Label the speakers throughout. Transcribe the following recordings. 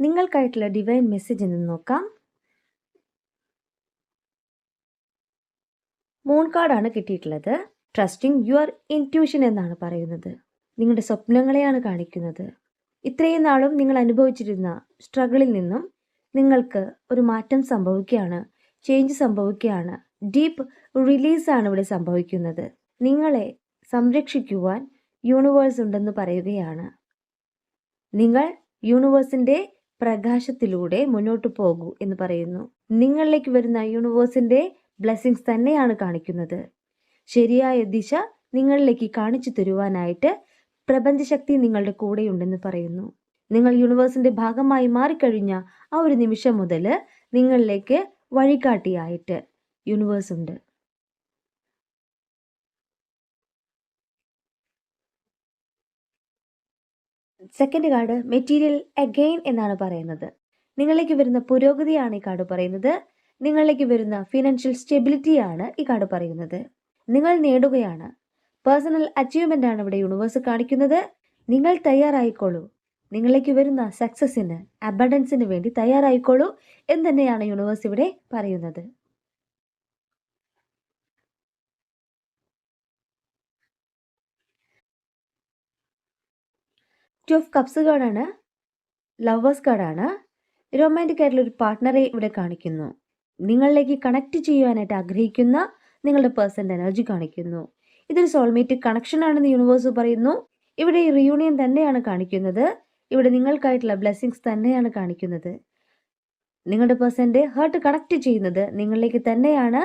Speaker 1: നിങ്ങൾക്കായിട്ടുള്ള divine message എന്ന് നോക്കാം. Moon കാർഡാണ് കിട്ടിയിട്ടുള്ളത്. ട്രസ്റ്റിംഗ് യുവർ ഇന്റ്യൂഷൻ എന്നാണ് പറയുന്നത്. നിങ്ങളുടെ സ്വപ്നങ്ങളെയാണ് കാണിക്കുന്നത്. ഇത്രയും നാളും നിങ്ങൾ അനുഭവിച്ചിരുന്ന സ്ട്രഗിളിൽ നിന്നും നിങ്ങൾക്ക് ഒരു മാറ്റം സംഭവിക്കുകയാണ്. ചേഞ്ച് സംഭവിക്കുകയാണ്. ഡീപ്പ് റിലീസാണ് ഇവിടെ സംഭവിക്കുന്നത്. നിങ്ങളെ സംരക്ഷിക്കുവാൻ യൂണിവേഴ്സ് ഉണ്ടെന്ന് പറയുകയാണ്. നിങ്ങൾ യൂണിവേഴ്സിന്റെ പ്രകാശത്തിലൂടെ മുന്നോട്ട് പോകൂ എന്ന് പറയുന്നു. നിങ്ങളിലേക്ക് വരുന്ന യൂണിവേഴ്സിന്റെ ബ്ലെസ്സിങ്സ് തന്നെയാണ് കാണിക്കുന്നത്. ശരിയായ ദിശ നിങ്ങളിലേക്ക് കാണിച്ചു തരുവാനായിട്ട് പ്രപഞ്ചശക്തി നിങ്ങളുടെ കൂടെയുണ്ടെന്ന് പറയുന്നു. നിങ്ങൾ യൂണിവേഴ്സിന്റെ ഭാഗമായി മാറിക്കഴിഞ്ഞ ആ ഒരു നിമിഷം മുതൽ നിങ്ങളിലേക്ക് വഴികാട്ടിയായിട്ട് യൂണിവേഴ്സ് ഉണ്ട്. സെക്കൻഡ് കാർഡ് മെറ്റീരിയൽ അഗെയിൻ എന്നാണ് പറയുന്നത്. നിങ്ങളിലേക്ക് വരുന്ന പുരോഗതിയാണ് ഈ കാർഡ് പറയുന്നത്. നിങ്ങളിലേക്ക് വരുന്ന ഫിനാൻഷ്യൽ സ്റ്റെബിലിറ്റിയാണ് ഈ കാർഡ് പറയുന്നത്. നിങ്ങൾ നേടുകയാണ്. പേഴ്സണൽ അച്ചീവ്മെന്റ് ആണ് ഇവിടെ യൂണിവേഴ്സ് കാണിക്കുന്നത്. നിങ്ങൾ തയ്യാറായിക്കോളൂ. നിങ്ങളിലേക്ക് വരുന്ന സക്സസിന് അബഡൻസിന് വേണ്ടി തയ്യാറായിക്കോളൂ എന്ന് തന്നെയാണ് യൂണിവേഴ്സ് ഇവിടെ പറയുന്നത്. ടു ഓഫ് കപ്സ് കാർഡാണ്. ലവേഴ്സ് കാർഡാണ്. റൊമാന്റിക് ആയിട്ടുള്ള ഒരു പാർട്ട്ണറെ ഇവിടെ കാണിക്കുന്നു. നിങ്ങളിലേക്ക് കണക്ട് ചെയ്യുവാനായിട്ട് ആഗ്രഹിക്കുന്ന നിങ്ങളുടെ പേഴ്സന്റെ എനർജി കാണിക്കുന്നു. ഇതൊരു സോൾമേറ്റ് കണക്ഷൻ ആണെന്ന് യൂണിവേഴ്സ് പറയുന്നു. ഇവിടെ റിയൂണിയൻ തന്നെയാണ് കാണിക്കുന്നത്. ഇവിടെ നിങ്ങൾക്കായിട്ടുള്ള ബ്ലെസ്സിങ്സ് തന്നെയാണ് കാണിക്കുന്നത്. നിങ്ങളുടെ പേഴ്സന്റെ ഹേർട്ട് കണക്ട് ചെയ്യുന്നത് നിങ്ങളിലേക്ക് തന്നെയാണ്.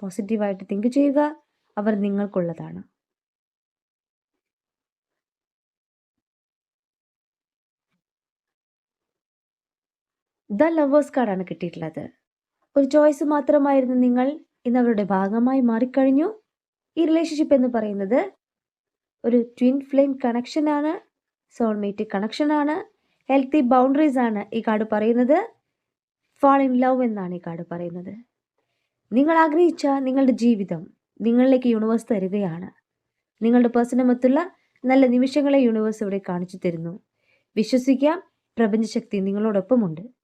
Speaker 1: പോസിറ്റീവായിട്ട് തിങ്ക് ചെയ്യുക. അവർ നിങ്ങൾക്കുള്ളതാണ്. ദ ലവേഴ്സ് കാർഡാണ് കിട്ടിയിട്ടുള്ളത്. ഒരു ചോയ്സ് മാത്രമായിരുന്നു നിങ്ങൾ ഇന്ന് അവരുടെ ഭാഗമായി മാറിക്കഴിഞ്ഞു. ഈ റിലേഷൻഷിപ്പ് എന്ന് പറയുന്നത് ഒരു ട്വിൻ ഫ്ലെയിം കണക്ഷൻ ആണ് സോൾമേറ്റ് കണക്ഷനാണ് ഹെൽത്തി ബൗണ്ടറീസ് ആണ് ഈ കാർഡ് പറയുന്നത്. ഫാൾ ഇൻ ലവ് എന്നാണ് ഈ കാർഡ് പറയുന്നത്. നിങ്ങൾ ആഗ്രഹിച്ച നിങ്ങളുടെ ജീവിതം നിങ്ങളിലേക്ക് യൂണിവേഴ്സ് തരികയാണ്. നിങ്ങളുടെ പേഴ്സണുമൊത്തുള്ള നല്ല നിമിഷങ്ങളെ യൂണിവേഴ്സ് ഇവിടെ കാണിച്ചു തരുന്നു. വിശ്വസിക്കാം പ്രപഞ്ചശക്തി നിങ്ങളോടൊപ്പമുണ്ട്.